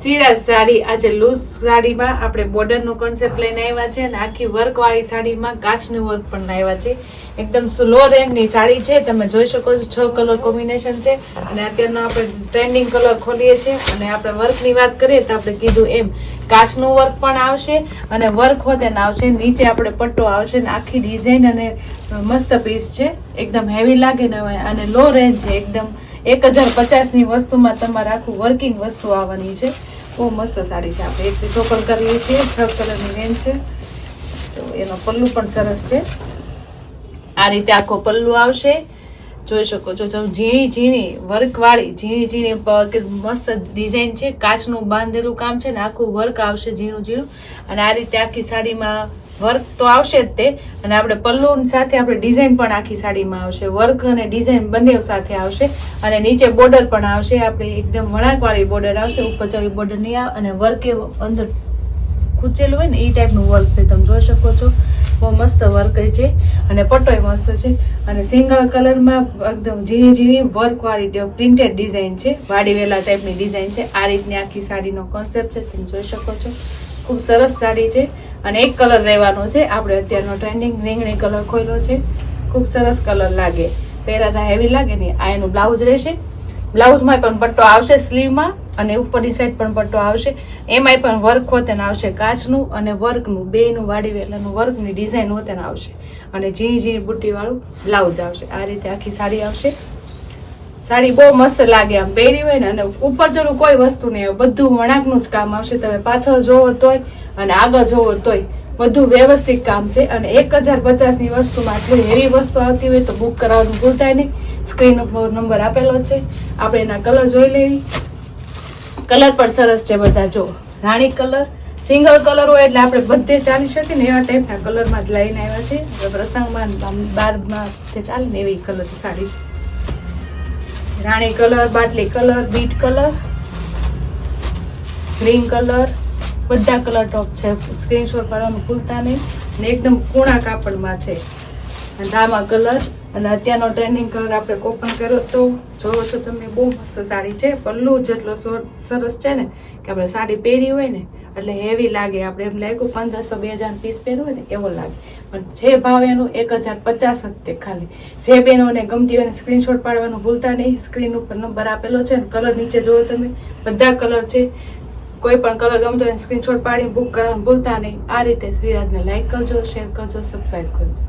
સિરાજ સાડી, આજે લૂઝ સાડીમાં આપણે બોર્ડરનો કોન્સેપ્ટ લઈને આવ્યા છે અને આખી વર્કવાળી સાડીમાં કાચનું વર્ક પણ લાવ્યા છે. એકદમ સ્લો રેન્જની સાડી છે, તમે જોઈ શકો છો, છ કલર કોમ્બિનેશન છે અને અત્યારનો આપણે ટ્રેન્ડિંગ કલર ખોલીએ છીએ અને આપણે વર્કની વાત કરીએ તો આપણે કીધું એમ, કાચનું વર્ક પણ આવશે અને વર્ક હોતે આવશે, નીચે આપણે પટ્ટો આવશે ને આખી ડિઝાઇન અને મસ્ત પીસ છે. એકદમ હેવી લાગે ને અને લો રેન્જ છે, એકદમ એક હજાર પચાસની વસ્તુમાં તમારે આખું વર્કિંગ વસ્તુ આવવાની છે. બહુ મસ્ત સાડી છે આપણે. એક ચોપન કરીએ છીએ. છ કલરની રેન્જ છે. જો એનો પલ્લુ પણ સરસ છે. આ રીતે આખો પલ્લુ આવશે. જોઈ શકો છો, જો ઝીણી ઝીણી વર્કવાળી, ઝીણી ઝીણી મસ્ત ડિઝાઇન છે. કાચનું બાંધેલું કામ છે ને આખું વર્ક આવશે ઝીણું ઝીણું. અને આ રીતે આખી સાડીમાં વર્ક તો આવશે જ તે. અને આપણે પલ્લુ સાથે આપણે ડિઝાઇન પણ આખી સાડીમાં આવશે. વર્ક અને ડિઝાઇન બંને સાથે આવશે. અને નીચે બોર્ડર પણ આવશે. આપણે એકદમ વણાકવાળી બોર્ડર આવશે. ઉપર ચડી બોર્ડર નહીં આવે. અને વર્ક એ અંદર ખૂંચેલું હોય ને એ ટાઈપનું વર્ક છે. તમે જોઈ શકો છો. બહુ મસ્ત વર્ક છે. અને પટોય મસ્ત છે. અને સિંગલ કલરમાં એકદમ ઝીણી ઝીણી વર્કવાળી પ્રિન્ટેડ ડિઝાઇન છે. વાડીવેલા ટાઈપની ડિઝાઇન છે. આ રીતની આખી સાડીનો કોન્સેપ્ટ છે. તમે જોઈ શકો છો. ખૂબ સરસ સાડી છે અને એક કલર રહેવાનો છે. આપણે અત્યારનો ટ્રેન્ડિંગ રીંગણી કલર ખોલ્યો છે. ખૂબ સરસ કલર લાગે. પહેરાતા હેવી લાગે ને આ એનું બ્લાઉઝ રહેશે. બ્લાઉઝમાં પણ પટ્ટો આવશે સ્લીવમાં અને ઉપરની સાઈડ પણ પટ્ટો આવશે. એમાંય પણ વર્ક હોતેને આવશે કાચનું અને વર્કનું બેયનું વાડી વેલાનું વર્કની ડિઝાઇન હોતેને આવશે. અને ઝીણી ઝીણી બુટ્ટીવાળું બ્લાઉઝ આવશે. આ રીતે આખી સાડી આવશે. સાડી બહુ મસ્ત લાગે આમ પહેરી હોય ને, અને ઉપર જરું કોઈ વસ્તુ નહીં. બધું વણાકનું જ કામ આવશે. તમે પાછળ જોવો તોય અને આગળ જોવો તોય બધું વ્યવસ્થિત કામ છે. અને એક હજાર પચાસની વસ્તુમાં આટલી હેવી વસ્તુ આવતી હોય તો બુક કરાવવાનું ભૂલતા નહીં. સ્ક્રીન ઉપર નંબર આપેલો છે. આપણે એના કલર જોઈ લેવી. કલર પણ સરસ છે બધા. જો, રાણી કલર સિંગલ કલર હોય એટલે આપણે બધે ચાલી શકીએ ને એવા ટાઈપના કલરમાં જ લઈને આવ્યા છે પ્રસંગમાં બારમાં ચાલે ને એવી કલર સાડી છે. રાણી કલર, બાટલી colour, beet colour, green colour, બધા કલર ટોપ છે. સ્ક્રીનશોટ પાડવાનું ભૂલતા નહીં. ને એકદમ કૂણા કાપડમાં છે. અને ધામા કલર. અને અત્યારનો ટ્રેનિંગ કલર આપણે કોપન કર્યો તો જોવો છો તમે, બહુ મસ્ત સાડી છે. પલ્લુ જેટલો સરસ છે ને, કે આપણે સાડી પહેરી હોય ને એટલે હેવી લાગે. આપણે એમ લાગ્યું પંદરસો, બે હજાર પીસ પહેરવું ને, એવો લાગે. પણ જે ભાવ એનું એક હજાર પચાસ જ તે ખાલી. જે બહેનોને ગમતી હોય સ્ક્રીનશોટ પાડવાનું ભૂલતા નહીં. સ્ક્રીન ઉપર નંબર આપેલો છે ને કલર નીચે જોવો તમે. બધા કલર છે. કોઈ પણ કલર ગમતો હોય સ્ક્રીનશોટ પાડીને બુક કરવાનું ભૂલતા નહીં. આ રીતે શ્રીરાજને લાઈક કરજો શેર કરજો સબસ્ક્રાઈબ કરજો.